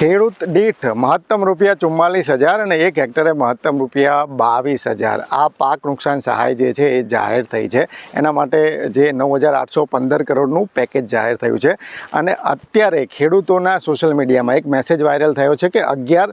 ખેડૂત દીઠ મહત્તમ રૂપિયા ચુમ્માલીસ હજાર અને એક હેક્ટરે મહત્તમ રૂપિયા બાવીસ હજાર. આ પાક નુકસાન સહાય જે છે એ જાહેર થઈ છે. એના માટે જે નવ હજાર આઠસો પંદર કરોડનું પેકેજ જાહેર થયું છે. અને અત્યારે ખેડૂતોના સોશિયલ મીડિયામાં એક મેસેજ વાયરલ થયો છે કે અગિયાર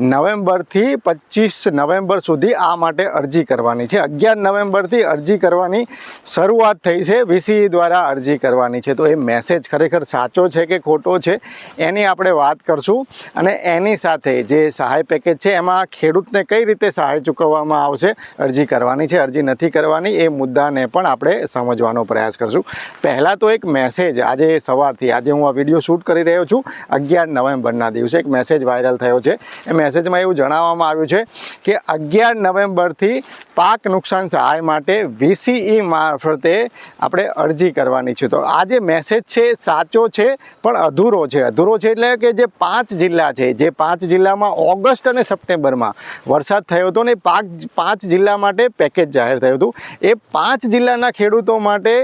નવેમ્બરથી પચીસ નવેમ્બર સુધી આ માટે અરજી કરવાની છે. અગિયાર નવેમ્બરથી અરજી કરવાની શરૂઆત થઈ છે. વીસી દ્વારા અરજી કરવાની છે. તો એ મેસેજ ખરેખર સાચો છે કે ખોટો છે? એની આપણે વાત કરશું. અને એની સાથે જે સહાય પેકેજ છે, એમાં ખેડૂતને કઈ રીતે સહાય ચૂકવવામાં આવશે, અરજી કરવાની છે, અરજી નથી કરવાની, એ મુદ્દાને પણ આપણે સમજવાનો પ્રયાસ કરશું. પહેલાં તો એક મેસેજ આજે સવારથી, આજે હું આ વીડિયો શૂટ કરી રહ્યો છું, અગિયાર નવેમ્બરના દિવસે એક મેસેજ વાયરલ થયો છે. એ મેસેજમાં એવું જણાવવામાં આવ્યું છે કે અગિયાર નવેમ્બરથી પાક નુકસાન સહાય માટે વીસીઈ મારફતે આપણે અરજી કરવાની છે. તો આ જે મેસેજ છે, સાચો છે, પણ અધૂરો છે. અધૂરો છે એટલે કે જે પાંચ જિલ્લા છે. જે પાંચ જિલ્લામાં ઓગસ્ટ અને સપ્ટેમ્બરમાં વરસાદ થયો હતો ને પાંચ પાંચ જિલ્લા માટે પેકેજ જાહેર થયું હતું. એ પાંચ જિલ્લાના ખેડૂતો માટે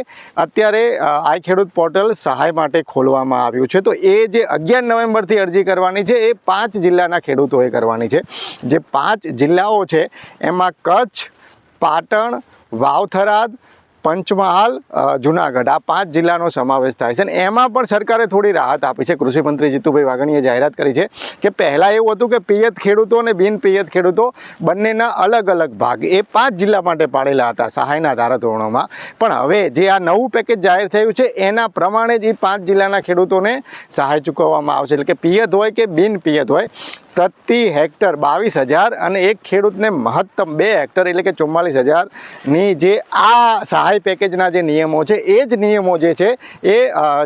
અત્યારે આઈ ખેડૂત પોર્ટલ સહાય માટે ખોલવામાં આવ્યું છે. તો એ જે અગિયાર નવેમ્બરથી અરજી કરવાની છે, એ પાંચ જિલ્લાના ખેડૂતોએ કરવાની છે. જે પાંચ જિલ્લાઓ છે, એમાં કચ્છ, પાટણ, વાવથરાદ પંચમહાલ જુનાગઢ આ પાંચ જિલ્લાનો સમાવેશ થાય છે અને એમાં પણ સરકારે થોડી રાહત આપી છે. કૃષિમંત્રી જીતુભાઈ વાઘાણીએ જાહેરાત કરી છે કે પહેલાં એવું હતું કે પિયત ખેડૂતો અને બિન પિયત ખેડૂતો બંનેના અલગ અલગ ભાગ એ પાંચ જિલ્લા માટે પાડેલા હતા સહાયના ધારાધોરણોમાં. પણ હવે જે આ નવું પેકેજ જાહેર થયું છે એના પ્રમાણે જ એ પાંચ જિલ્લાના ખેડૂતોને સહાય ચૂકવવામાં આવશે. એટલે કે પિયત હોય કે બિન પિયત હોય પ્રતિ હેક્ટર બાવીસ હજાર અને એક ખેડૂતને મહત્તમ બે હેક્ટર એટલે કે ચુમ્માલીસ હજારની જે આ સહાય પેકેજના જે નિયમો છે, એ જ નિયમો જે છે, એ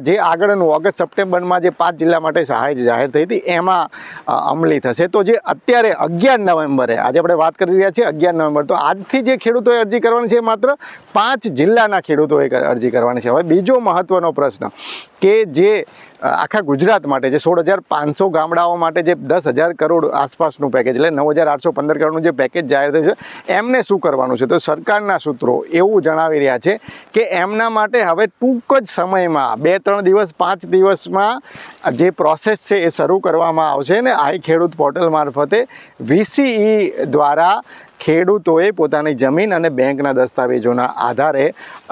જે આગળનું ઓગસ્ટ સપ્ટેમ્બરમાં જે પાંચ જિલ્લા માટે સહાય જાહેર થઈ હતી, એમાં અમલી થશે. તો જે અત્યારે અગિયાર નવેમ્બરે, આજે આપણે વાત કરી રહ્યા છીએ અગિયાર નવેમ્બર, તો આજથી જે ખેડૂતોએ અરજી કરવાની છે માત્ર પાંચ જિલ્લાના ખેડૂતોએ અરજી કરવાની છે. હવે બીજો મહત્વનો પ્રશ્ન કે જે આખા ગુજરાત માટે, જે સોળ હજાર પાંચસો ગામડાઓ માટે જે દસ હજાર કરોડ આસપાસનું પેકેજ એટલે નવ હજાર આઠસો પંદર કરોડનું જે પેકેજ જાહેર થયું છે, એમને શું કરવાનું છે? તો સરકારના સૂત્રો એવું જણાવી રહ્યા છે કે એમના માટે હવે ટૂંક જ સમયમાં બે ત્રણ દિવસ, પાંચ દિવસમાં જે પ્રોસેસ છે એ શરૂ કરવામાં આવશે ને, આઈ ખેડૂત પોર્ટલ મારફતે, વીસીઈ દ્વારા ખેડૂતોએ પોતાની જમીન અને બેંકના દસ્તાવેજોના આધારે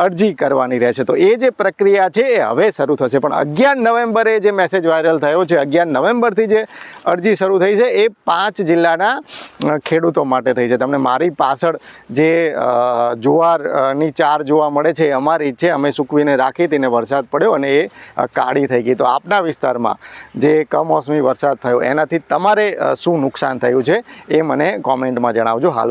અરજી કરવાની રહેશે. તો એ જે પ્રક્રિયા છે એ હવે શરૂ થશે. પણ અગિયાર નવેમ્બરે જે મેસેજ વાયરલ થયો છે, અગિયાર નવેમ્બરથી જે અરજી શરૂ થઈ છે, એ પાંચ જિલ્લાના ખેડૂતો માટે થઈ છે. તમને મારી પાછળ જે જુવારની ચાર જોવા મળે છે અમારી છે અમે સૂકવીને રાખી હતી ને વરસાદ પડ્યો અને એ કાળી થઈ ગઈ. તો આપના વિસ્તારમાં જે કમોસમી વરસાદ થયો, એનાથી તમારે શું નુકસાન થયું છે એ મને કોમેન્ટમાં જણાવજો. હાલ